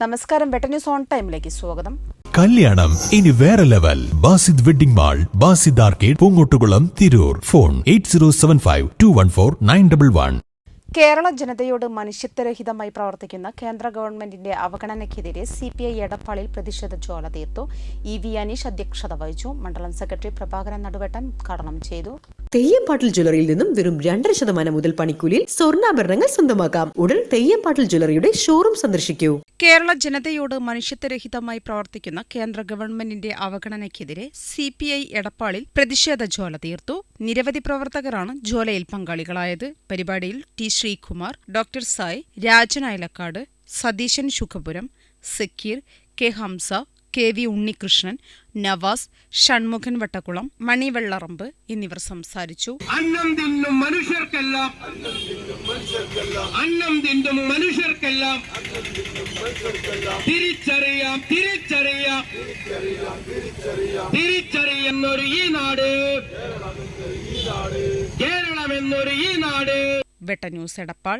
നമസ്കാരം. വെട്ട news on ടൈമിലേക്ക് സ്വാഗതം. കല്യാണം. ഇനി വേറെ level. Basid wedding mall Basid arcade Poonkottukulam Tirur. Phone eight zero seven five two one four nine double one. Kerala ജനതയോട് മനുഷ്യത്വരഹിതമായി പ്രവർത്തിക്കുന്ന കേന്ദ്ര ഗവൺമെന്റിന്റെ അവഗണനയ്ക്കെതിരെ സി പി ഐ എടപ്പാളിൽ പ്രതിഷേധ ജ്വാല തീർത്തു. ഇ വി അനീഷ് അധ്യക്ഷത വഹിച്ചു. മണ്ഡലം സെക്രട്ടറി പ്രഭാകരൻ നടുവേട്ടൻ ഉദ്ഘാടനം ചെയ്തു. തെയ്യംപാട്ടിൽ ജ്വല്ലറിയിൽ നിന്നും വെറും രണ്ടര ശതമാനം മുതൽ പണിക്കൂലിയിൽ സ്വർണാഭരണങ്ങൾ സ്വന്തമാക്കാം. ഉടൻ തെയ്യംപാട്ടിൽ ജ്വല്ലറിയുടെ ഷോറൂം സന്ദർശിക്കൂ. കേരള ജനതയോട് മനുഷ്യത്വരഹിതമായി പ്രവർത്തിക്കുന്ന കേന്ദ്ര ഗവൺമെന്റിന്റെ അവഗണനയ്ക്കെതിരെ സി പി ഐ എടപ്പാളിൽ പ്രതിഷേധ ജ്വാല തീർത്തു. നിരവധി പ്രവർത്തകരാണ് ജ്വാലയിൽ പങ്കാളികളായത്. പരിപാടിയിൽ T Sreekumar doctor Sai Rajan Ayalakkad Satheesan Shukapuram Sakkeer K Hamza K V Unnikrishnan Navas Shanmukhan Vattakkulam Manivellaramb എന്നിവർ സംസാരിച്ചു. അന്നം തിന്നും മനുഷ്യർക്കെല്ലാം അന്നം തിന്നും മനുഷ്യർക്കെല്ലാം തിരിച്ചറിയാം തിരിച്ചറിയാം തിരിച്ചറിയുന്നൊരു ഈ നാട് കേരളം എന്നൊരു ഈ നാട്. വെട്ട ന്യൂസ് എടപ്പാൾ.